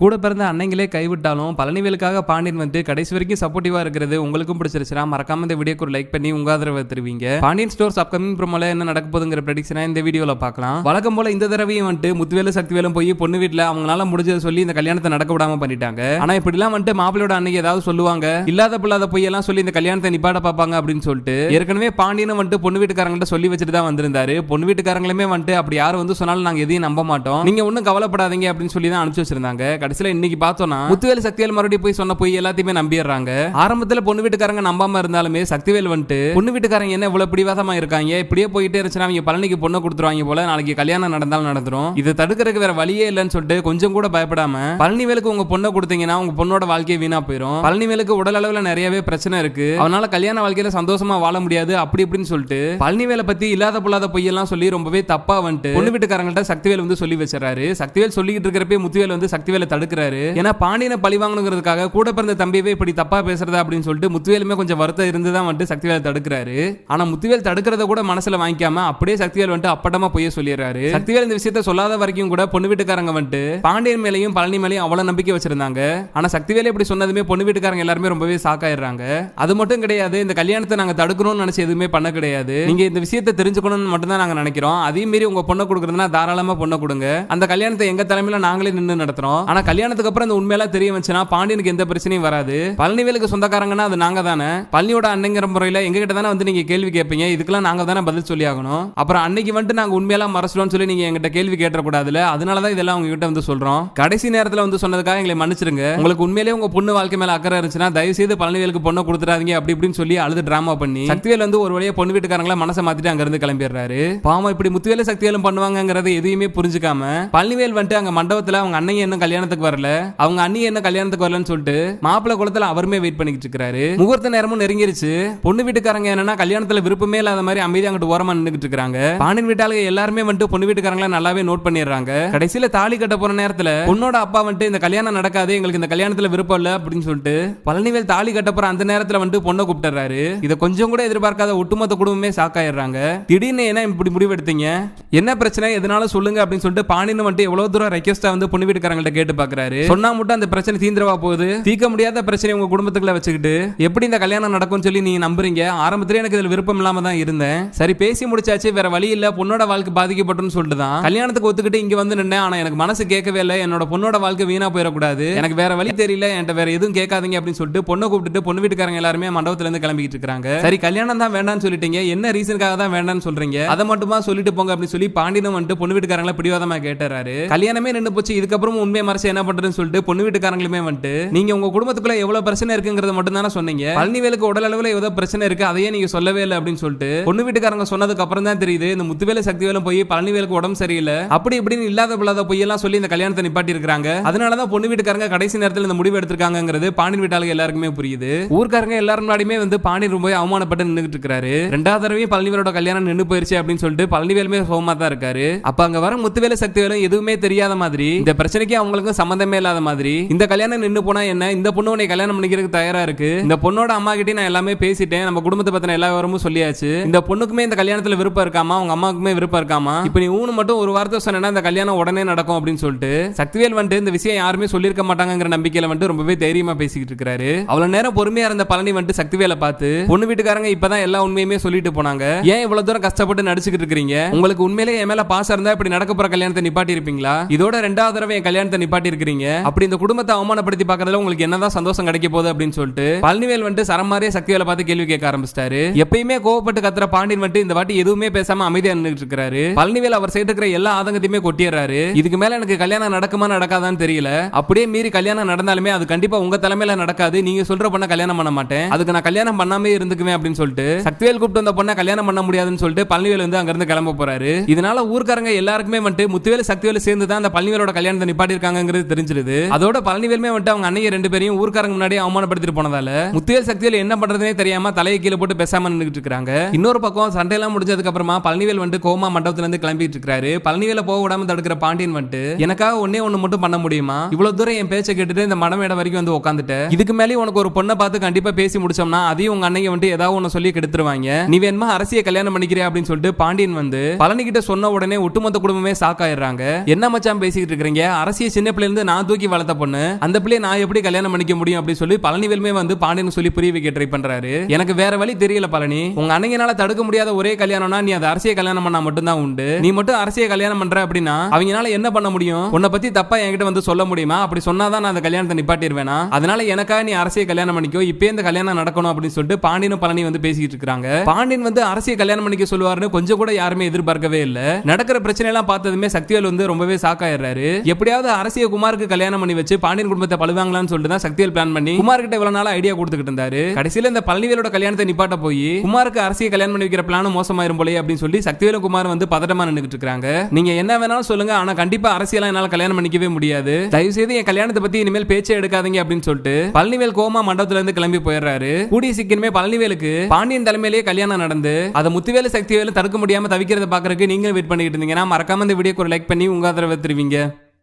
கூட பிறந்த அன்னைங்களே கைவிட்டாலும் பழனிவேலுக்காக பாண்டியன் வந்து கடைசி வரைக்கும் சப்போர்ட்டிவா இருக்கிறது உங்களுக்கும் பிடிச்சிருச்சுன்னா மறக்காம இந்த வீடியோக்கு ஒரு லைக் பண்ணி உங்க ஆதரவை தருவீங்க. பாண்டியன் ஸ்டோர்ஸ் அப்கமிங் ப்ரோமோல என்ன நடக்க போதுங்கிற ப்ரெடிக்ஷனா இந்த வீடியோல பார்க்கலாம். வழக்கம் போல இந்த தடவையும் வந்துட்டு முத்துவேலு சக்திவேலும் போய் பொண்ணு வீட்டுல அவங்களால முடிஞ்சதை சொல்லி இந்த கல்யாணத்தை நடக்க விடாம பண்ணிட்டாங்க. ஆனா இப்படிலாம் வந்துட்டு மாப்பிளையோட அன்னைக்கு ஏதாவது சொல்லுவாங்க. இல்லாத பிள்ளாத பொய் எல்லாம் சொல்லி இந்த கல்யாணத்தை நிப்பாட பார்ப்பாங்க அப்படின்னு சொல்லிட்டு ஏற்கனவே பாண்டியனும் வந்துட்டு பொண்ணு வீட்டுக்காரங்கள்ட்ட சொல்லி வச்சுட்டு தான் வந்திருந்தாரு. பொண்ணு வீட்டுக்காரங்களுமே வந்துட்டு அப்படி யாரும் வந்து சொன்னாலும் நாங்க எதையும் நம்ப மாட்டோம். நீங்க ஒன்றும் கவலைப்படாதீங்க அப்படின்னு சொல்லி தான் அனுப்பிச்சு வச்சிருந்தாங்க. கடைசியில இன்னைக்கு பார்த்தோம்னா முத்துவேல் சக்திவேல் மறுபடியும் போய் சொன்ன போய் எல்லாத்தையுமே நம்பிடுறாங்க. ஆரம்பத்துல பொண்ணு வீட்டுக்காரங்க நம்பாம இருந்தாலுமே சக்திவேல் வந்துட்டு பொண்ணு வீட்டுக்காரங்க என்ன இவ்வளவு பிடிவாதமா இருக்காங்க? இப்படியே போயிட்டே இருந்துச்சுன்னா அவங்க பழனிக்கு பொண்ணு கொடுத்துருவாங்க போல நாளைக்கு கல்யாணம் நடந்தாலும் நடந்துரும். இது தடுக்கிறதுக்கு வேற வழியே இல்லைன்னு சொல்லிட்டு கொஞ்சம் கூட பயப்படாம பழனிவேலுக்கு உங்க பொண்ணை கொடுத்தீங்கன்னா உங்க பொண்ணோட வாழ்க்கையை வீணா போயிடும் பழனிவேலுக்கு உடல் அளவுல நிறையவே பிரச்சனை இருக்கு. அவனால கல்யாண வாழ்க்கையில சந்தோஷமா வாழ முடியாது அப்படி இப்படின்னு சொல்லிட்டு. பழனிவேலை பத்தி இல்லாத பொல்லாத பொய்யெல்லாம் சொல்லி ரொம்பவே தப்பா வந்துட்டு பொண்ணு வீட்டுக்காரங்கள்ட்ட சக்திவேல் வந்து சொல்லி வச்சிடறாரு. சக்திவேல் சொல்லிக்கிட்டு இருக்கிறப்ப முத்துவேல் வந்து சக்திவேலை தடுக்கிறாரு. ஏன்னா பாண்டியனை பழி வாங்கணுங்கிறதுக்காக கூட பிறந்த தம்பியவே இப்படி தப்பா பேசுறதா அப்படின்னு சொல்லிட்டு முத்துவேலுமே கொஞ்சம் வருத்தம் இருந்து தான் வந்துட்டு சக்திவேல் தடுக்கிறாரு. ஆனா முத்துவேல் தடுக்கிறத கூட மனசுல வாங்கிக்காம அப்படியே சக்திவேல் வந்துட்டு அப்பட்டமா போய் சொல்லிடுறாரு. சக்திவேல் இந்த விஷயத்த சொல்லாத வரைக்கும் கூட பொண்ணு வீட்டுக்காரங்க வந்துட்டு பாண்டியன் மேலையும் பழனி மேலையும் அவ்வளவு நம்பிக்கை வச்சிருந்தாங்க. ஆனா சக்திவேல் இப்படி சொன்னதுமே பொண்ணு வீட்டுக்காரங்க எல்லாருமே ரொம்பவே சாக்காயிடுறாங்க அது மட்டும் கிடையாது இந்த கல்யாணத்தை நாங்க தடுக்கணும்னு நினைச்சு எதுவுமே பண்ண கிடையாது. நீங்க இந்த விஷயத்தை தெரிஞ்சுக்கணும்னு மட்டும் தான் நாங்க நினைக்கிறோம். அதே மீறி உங்க பொண்ணை கொடுக்குறதுனா தாராளமா பொண்ணை கொடுங்க. அந்த கல்யாணத்தை எங்க தலைமையில நாங்களே நின்று நடத்துறோம். ஆனா கல்யாணத்துக்கு அப்புறம் இந்த உண்மையெல்லாம் தெரிய வந்துச்சுன்னா பாண்டியனுக்கு எந்த பிரச்சனையும் வராது. பழனிவேலுக்கு சொந்தக்காரங்கன்னா அது நாங்க தானே. பழனியோட அன்னைங்கிற முறையில எங்க கிட்ட தானே வந்து நீங்க கேள்வி கேட்பீங்க இதுக்கெல்லாம் நாங்க தானே பதில் சொல்லி ஆகணும். அப்புறம் அன்னைக்கு வந்துட்டு நாங்க உண்மையெல்லாம் மறைச்சிடும்னு சொல்லி நீங்க எங்கிட்ட கேள்வி கேட்டக்கூடாதுல அதனால தான் இதெல்லாம் உங்ககிட்ட வந்து சொல்றோம். கடைசி நேரத்துல வந்து சொன்னதுக்காக எங்களை மன்னிச்சிருங்க. உங்களுக்கு உண்மையிலேயே உங்க பொண்ணு வாழ்க்கை மேல அக்கறை இருந்துச்சுன்னா தயவு செய்து பழனிவேலுக்கு பொண்ணை கொடுத்துறாதீங்க அப்படி இப்படின்னு சொல்லி அழுது டிராமா பண்ணி சக்திவேல் வந்து ஒரு வழியா பொண்ணு வீட்டுக்காரங்கள மனசை மாத்திட்டு அங்கிருந்து கிளம்பிடுறாரு. பாவம் இப்படி முத்துவேலு சக்திவேலும் பண்ணுவாங்கிறத எதையுமே புரிஞ்சுக்காம பழனிவேல் வந்துட்டு அங்க மண்டபத்துல அவங்க அண்ணைய இன்னும் கல்யாணத்துக்கு வரல. அவங்க அண்ணி என்ன கல்யாணத்துக்கு வரலன்னு சொல்லிட்டு மாப்பிள்ள குளத்துல அவருமே வெயிட் பண்ணிக்கிட்டு இருக்காரு முகூர்த்த நேரமும் நெருங்கிருச்சு. பொண்ணு வீட்டுக்காரங்க என்னன்னா கல்யாணத்துல விருப்பமே இல்லாத மாதிரி அமைதி அங்கிட்டு ஓரமா நின்றுட்டு இருக்காங்க பாண்டியன் வீட்டாளுக்கு எல்லாருமே வந்துட்டு பொண்ணு வீட்டுக்காரங்கள நல்லாவே நோட் பண்ணிடுறாங்க. கடைசியில தாலி கட்ட போற நேரத்துல பொண்ணோட அப்பா வந்துட்டு இந்த கல்யாணம் நடக்காது எங்களுக்கு இந்த கல்யாணத்துல விருப்பம் இல்ல அப்படின்னு சொல்லிட்டு பழனிவேல் தாலி கட்ட போற அந்த நேரத்துல வந்துட்டு பொண்ணை கூப்பிட்டுறாரு. இதை கொஞ்சம் கூட எதிர்பார்க்காத ஒட்டுமொத்த குடும்பமே சாக்காயிடுறாங்க திடீர்னு என்ன இப்படி முடிவெடுத்தீங்க? என்ன பிரச்சனை? எதனால சொல்லுங்க அப்படின்னு சொல்லிட்டு பாண்டியன் வந்துட்டு எவ்வளவு தூரம் ரெக்வஸ்டா வந்து பொண்ணு வீட்டுக்காரங்கள்ட்ட கேட்டு பாக்குறாரு சொன்னா மட்டும் அந்த பிரச்சனை தீந்திரவா போகுது? தீர்க்க முடியாத பிரச்சனை உங்க குடும்பத்துக்குள்ள வச்சுக்கிட்டு எப்படி இந்த கல்யாணம் நடக்கும்னு சொல்லி நீங்க நம்புறீங்க? ஆரம்பத்திலே எனக்கு இதுல விருப்பம் இல்லாம தான் இருந்தேன். சரி பேசி முடிச்சாச்சு வேற வழி இல்ல பொண்ணோட வாழ்க்கை பாதிக்கப்பட்டுன்னு சொல்லிட்டு தான். கல்யாணத்துக்கு ஒத்துக்கிட்டு இங்க வந்து நின்னேன் ஆனா எனக்கு மனசு கேட்கவே இல்லை. என்னோட பொண்ணோட வாழ்க்கை வீணா போயிடக்கூடாது. எனக்கு வேற வழி தெரியல என்கிட்ட வேற எதுவும் கேட்காதீங்க அப்படின்னு சொல்லிட்டு பொண்ணை கூப்பிட்டு பொண்ணு வீட்டுக்காரங்க எல்லாருமே மண்டபத்துல இருந்து கிளம்பிக்கிட்டு இருக்காங்க. சரி கல்யாணம் தான் வேண்டாம்னு சொல்லிட்டீங்க. என்ன ரீசனுக்காக தான் வேண்டாம்னு சொல்றீங்க? அதை மட்டுமா சொல்லிட்டு போங்க அப்படின்னு சொல்லி பாண்டியனும் வந்துட்டு பொண்ணு வீட்டுக்காரங்களை பிடிவாதமா கேட்டுறாரு. கல்யாணமே நின்று போச்சு. இதுக்கப்புறம் உண்மையை மறைச்சு என்ன பண்றதுன்னு சொல்லிட்டு பொண்ணு வீட்டுக்காரங்களுமே வந்துட்டு நீங்க உங்க குடும்பத்துக்குள்ள எவ்வளவு பிரச்சனை இருக்குங்கிறத மட்டும் தானே சொன்னீங்க பழனிவேலுக்கு உடல் அளவுல ஏதோ பிரச்சனை இருக்கு அதையே நீங்க சொல்லவே இல்லை அப்படின்னு சொல்லிட்டு பொண்ணு வீட்டுக்காரங்க சொன்னதுக்கு அப்புறம் தான் தெரியுது இந்த முத்துவேலு சக்திவேலும் போய் பழனிவேலுக்கு உடம்பு சரியில்லை. அப்படி இப்படின்னு இல்லாத பிள்ளாத பொய்யெல்லாம் சொல்லி இந்த கல்யாணத்தை நிப்பாட்டி இருக்காங்க அதனாலதான் பொண்ணு வீட்டுக்காரங்க கடைசி நேரத்தில் இந்த முடிவு எடுத்திருக்காங்கிறது பாண்டியன் வீட்டாளுக்கு எல்லாருக்குமே புரியுது. ஊர்க்காரங்க எல்லாரும் முன்னாடியுமே வந்து பாண்டியன் ரொம்ப அவமானப்பட்டு நின்றுட்டு இருக்காரு. ரெண்டாவது தடவையும் பழனிவேலோட கல்யாணம் நின்று போயிருச்சு அப்படின்னு சொல்லிட்டு பழனிவேலுமே சோமா தான் இருக்காரு. அப்ப அங்க வர முத்துவேலு சக்திவேலும் எதுவுமே தெரியாத மாதிரி இந்த பிரச்சனைக்கு அவங்களுக்கு சம்மந்தமே இல்லாத மாதிரி இந்த கல்யாணம் நின்று போனா என்ன? இந்த பொண்ணு உன்னை கல்யாணம் பண்ணிக்கிறதுக்கு தயாரா இருக்கு? இந்த பொண்ணோட அம்மா கிட்டே நான் எல்லாமே பேசிட்டேன். நம்ம குடும்பத்தை பத்தின எல்லா விவரமும் சொல்லியாச்சு. இந்த பொண்ணுக்குமே இந்த கல்யாணத்துல விருப்பம் இருக்காமா? அவங்க அம்மாவுக்குமே விருப்பம் இருக்காமா? இப்போ நீ ஊனு மட்டும் ஒரு வார்த்தை சொன்னா இந்த கல்யாணம் உடனே நடக்கும் அப்படின்னு சொல்லிட்டு சக்திவேல் வந்துட்டு இந்த விஷயம் யாருமே சொல்லியிருக்க மாட்டாங்கிற நம்பிக்கையில வந்துட்டு ரொம்பவே தைரியமா பேசிக்கிட்டு இருக்காரு அவ்வளவு நேரம் பொறுமையா இருந்த பழனி வந்துட்டு சக்திவேலை பார்த்து பொண்ணு வீட்டுக்காரங்க இப்பதான் எல்லா உண்மையுமே சொல்லிட்டு போனாங்க. ஏன் இவ்வளவு தூரம் கஷ்டப்பட்டு நடிச்சுக்கிட்டு இருக்கீங்க உங்களுக்கு உண்மையிலேயே என் மேல பாசம் இருந்தா இப்படி நடக்க போற கல்யாணத்தை நிப்பாட்டி இருப்பீங்களா இதோட ரெண்டாவது தடவை என் கல்யாணத்தை நிப்பாட்டி இருக்கிறீங்க அப்படி இந்த குடும்பத்தை அவமானப்படுத்தி பாக்குறதுல உங்களுக்கு என்னதான் சந்தோஷம் கிடைக்க போகுது அப்படின்னு சொல்லிட்டு பழனிவேல் வந்துட்டு சரம் மாதிரியே பார்த்து கேள்வி கேட்க ஆரம்பிச்சிட்டாரு. எப்பயுமே கோவப்பட்டு கத்துற பாண்டியன் வந்துட்டு இந்த வாட்டி எதுவுமே பேசாம அமைதியா நின்றுட்டு இருக்காரு பழனிவேல் அவர் சைடு இருக்கிற எல்லா ஆதங்கத்தையுமே கொட்டிடுறாரு. இதுக்கு மேல எனக்கு கல்யாணம் நடக்குமா நடக்காதான்னு தெரியல. அப்படியே மீறி கல்யாணம் நடந்தாலுமே அது கண்டிப்பா உங்க தலைமையில நடக்காது. நீங்க சொல்ற பொண்ணை கல்யாணம் பண்ண மாட்டேன். அதுக்கு நான் கல்யாணம் பண்ணாமே இருந்துக்குவேன் அப்படின்னு சொல்லிட்டு சக்திவேல் கூப்பிட்டு வந்த பொண்ணை கல்யாணம் பண்ண முடியாதுன்னு சொல்லிட்டு பழனிவேல் வந்து அங்கிருந்து கிளம்ப போறாரு. இதனால ஊர்க்காரங்க எல்லாருக்குமே வந்துட்டு முத்துவேல் சக்திவேல் சேர்ந்து தான் அந்த பழனிவேலோட கல்யாணத்தை நிப்பாட்டி இருக்காங்கிறது தெரிஞ்சிருது. அதோட பழனிவேல்மே வந்துட்டு அவங்க அண்ணைய ரெண்டு பேரையும் ஊர்க்காரங்க முன்னாடி அவமானப்படுத்திட்டு போனதால முத்துவேல் சக்தியில் என்ன பண்றதுனே தெரியாம தலையை கீழே போட்டு பேசாம நின்றுட்டு இருக்காங்க. இன்னொரு பக்கம் சண்டையெல்லாம் முடிஞ்சதுக்கு அப்புறமா பழனிவேல் வந்துட்டு கோமா மண்டபத்துல இருந்து கிளம்பிட்டு இருக்காரு. பழனிவேல போக விடாம தடுக்கிற பாண்டியன் வந்துட்டு எனக்காக ஒன்னே ஒண்ணு மட்டும் பண்ண முடியுமா? இவ்வளவு தூரம் என் பேச்சை கேட்டுட்டு இந்த மடம் இடம் வரைக்கும் வந்து உட்காந்துட்டு இதுக்கு மேலே உனக்கு ஒரு பொண்ணை பார்த்து கண்டிப்பா பேசி முடிச்சோம்னா அதையும் உங்க அன்னைக்கு வந்துட்டு ஏதாவது ஒண்ணு சொல்லி கெடுத்துருவாங்க. நீ வேணுமா அரசிய கல்யாணம் பண்ணிக்கிறியா? அப்படின்னு சொல்லிட்டு பாண்டியன் வந்து பழனி கிட்ட சொன்ன உடனே ஒட்டுமொத்த குடும்பமே சாக்காயிடுறாங்க என்ன மச்சான் பேசிக்கிட்டு இருக்கீங்க அரசிய சின்ன பிள்ளை இருந்து நான் தூக்கி வளர்த்த பொண்ணு அந்த பிள்ளைய நான் எப்படி கல்யாணம் பண்ணிக்க முடியும் அப்படின்னு சொல்லி பழனிவேலுமே வந்து பாண்டியன் சொல்லி புரிய வைக்க ட்ரை பண்றாரு. எனக்கு வேற வழி தெரியல பழனி. உங்க அண்ணங்கனால தடுக்க முடியாத ஒரே கல்யாணம்னா நீ அதை அரசியல் கல்யாணம் பண்ணா மட்டும்தான் உண்டு. நீ மட்டும் அரசியல் கல்யாணம் பண்ற அப்படின்னா அவங்களால என்ன பண்ண முடியும்? உன்னை பத்தி தப்பா என்கிட்ட வந்து சொல்ல முடியுமா? அப்படி சொன்னாதான் நான் அந்த கல்யாணத்தை நிப்பாட்டிடுவேனா? அதனால எனக்காக நீ அரசியல் கல்யாணம் பண்ணிக்கோ இப்பே இந்த கல்யாணம் நடக்கணும் அப்படின்னு சொல்லிட்டு பாண்டியனும் பழனி வந்து பேசிக்கிட்டு இருக்காங்க. பாண்டியன் வந்து அரசியல் கல்யாணம் பண்ணிக்க சொல்லுவாருன்னு கொஞ்சம் கூட யாருமே எதிர்பார்க்கவே இல்லை. நடக்கிற பிரச்சனை எல்லாம் பார்த்ததுமே சக்திவேல் வந்து ரொம்பவே சாக்காயிடுறாரு எப்படியாவது அரசியல் குமாருக்கு கல்யாணம் பண்ணி வச்சு பாண்டியன் குடும்பத்தை பழுவாங்களான்னு சொல்லிட்டு தான் சக்திவேல் பிளான் பண்ணி குமார் கிட்ட இவ்வளவு நாள் ஐடியா கொடுத்துக்கிட்டு இருந்தாரு. கடைசியில இந்த பழனிவேலோட கல்யாணத்தை நிப்பாட்ட போய் குமாருக்கு அரசியல் கல்யாணம் பண்ணி வைக்கிற பிளானும் மோசமாயிரும் போலே அப்படின்னு சொல்லி சக்திவேலும் குமார் வந்து பதட்டமா நின்றுட்டு இருக்காங்க. நீங்க என்ன வேணாலும் சொல்லுங்க ஆனா கண்டிப்பா அரசியலாம் என்னால கல்யாணம் பண்ணிக்கவே முடியாது. தயவு செய்து என் கல்யாணத்தை பத்தி இனிமேல் பேச்சே எடுக்காதீங்க அப்படின்னு சொல்லிட்டு பழனிவேல் கோமா மண்டபத்துல இருந்து கிளம்பி போயிடுறாரு. கூடிய சீக்கிரமே பழனிவேலுக்கு பாண்டியன் தலைமையிலேயே கல்யாணம் நடந்து அதை முத்துவேலு சக்திவேலு தடுக்க முடியாம தவிக்கிறத பாக்குறதுக்கு நீங்களும் வெயிட் பண்ணிட்டு இருந்தீங்கன்னா மறக்காம இந்த வீடியோக்கு ஒரு லைக் பண்ணி உங்க ஆதரவை தருவீங்க.